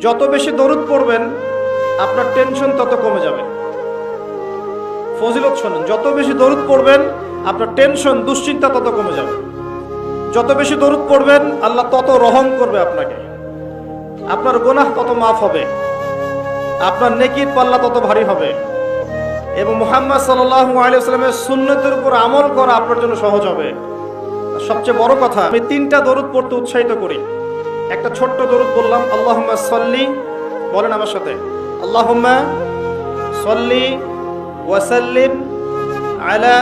যত বেশি দরুদ পড়বেন, আপনার টেনশন তত কমে যাবে। ফজিলত শোনেন, যত বেশি দরুদ পড়বেন, আপনার টেনশন দুশ্চিন্তা তত কমে যাবে। যত বেশি দরুদ পড়বেন, আল্লাহ তত রহম করবে আপনাকে। আপনার গোনাহ তত মাফ হবে। আপনার নেকির পাল্লা তত ভারী হবে। এবং মুহাম্মদ সাল্লাল্লাহু আলাইহি ওয়াসাল্লামের সুন্নতের উপর আমল করা আপনার জন্য সহজ হবে। সবচেয়ে বড় কথা, আমি তিনটা দরুদ পড়তে উৎসাহিত করি। একটা ছোট্ট দরুদ বললাম, আল্লাহুম্মা সল্লি, বলেন আমার সাথে, আল্লাহুম্মা সাল্লি ওয়াসাল্লিম আলা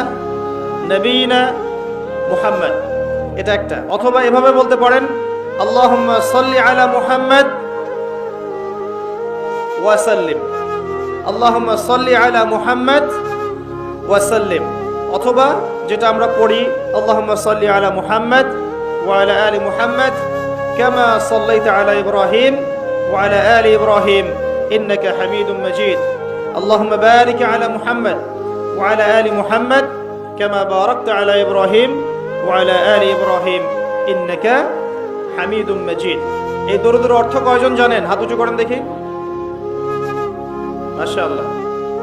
নবীনা মুহাম্মদ, এটা একটা। অথবা এভাবে বলতে পারেন, আল্লাহুম্মা সল্লি আলা মুহাম্মদ ওয়াসাল্লিম আল্লাহুম্মা সল্লি আলা মুহাম্মদ ওয়াসাল্লিম অথবা যেটা আমরা পড়ি, আল্লাহুম্মা সল্লি আলা মুহাম্মদ ওয়া আলা আলি মুহাম্মদ কামা সাল্লাইতা আলা ইব্রাহিম ওয়া আলা আলি ইব্রাহিম ইন্নাকা হামিদুম মাজিদ اللهم بارك على محمد وعلى آل محمد كما باركت على إبراهيم وعلى آل إبراهيم إنك حميد مجيد এই দরুদের অর্থ কয়জন জানেন হাত উঁচু করেন দেখি মাশাআল্লাহ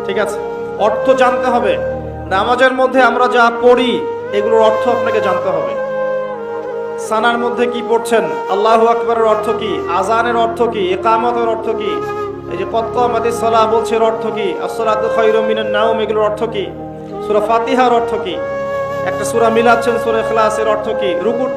ঠিক আছে অর্থ জানতে হবে নামাজের মধ্যে আমরা যা পড়ি এগুলোর অর্থ আপনাকে জানতে হবে সানার মধ্যে কি পড়ছেন? আল্লাহ আকবরের অর্থ কি? আজানের অর্থ কি? একামতের অর্থ কি? এই যে কত্তামাতি সলাহ বলছে অর্থ কি? আসলাত খৈরমিনের নাম এগুলোর অর্থ কি? সুরা ফাতিহার অর্থ কি? একটা সুরা মিলাচ্ছেন সুরা ইখলাসের অর্থ কি? রুকুর